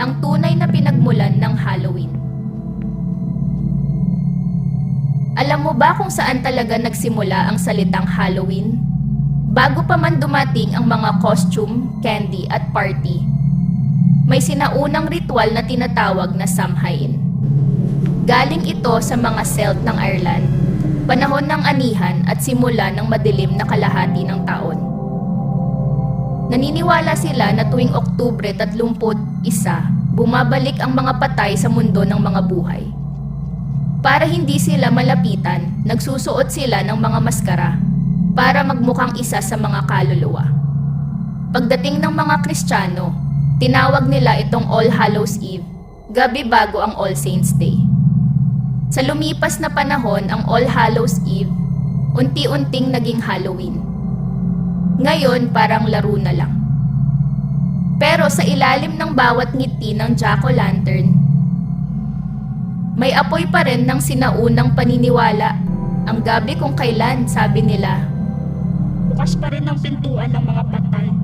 ang tunay na pinagmulan ng Halloween. Alam mo ba kung saan talaga nagsimula ang salitang Halloween? Bago pa man dumating ang mga costume, candy at party, may sinaunang ritual na tinatawag na Samhain. Galing ito sa mga Celt ng Ireland, panahon ng anihan at simula ng madilim na kalahati ng taon. Naniniwala sila na tuwing Oktubre 31, bumabalik ang mga patay sa mundo ng mga buhay. Para hindi sila malapitan, nagsusuot sila ng mga maskara para magmukhang isa sa mga kaluluwa. Pagdating ng mga Kristiyano, tinawag nila itong All Hallows Eve, gabi bago ang All Saints Day. Sa lumipas na panahon ang All Hallows Eve, unti-unting naging Halloween. Ngayon parang laro na lang. Pero sa ilalim ng bawat ngiti ng jack-o'-lantern, may apoy pa rin ng sinaunang paniniwala. Ang gabi kung kailan, sabi nila, Bukas pa rin ang pintuan ng mga patay.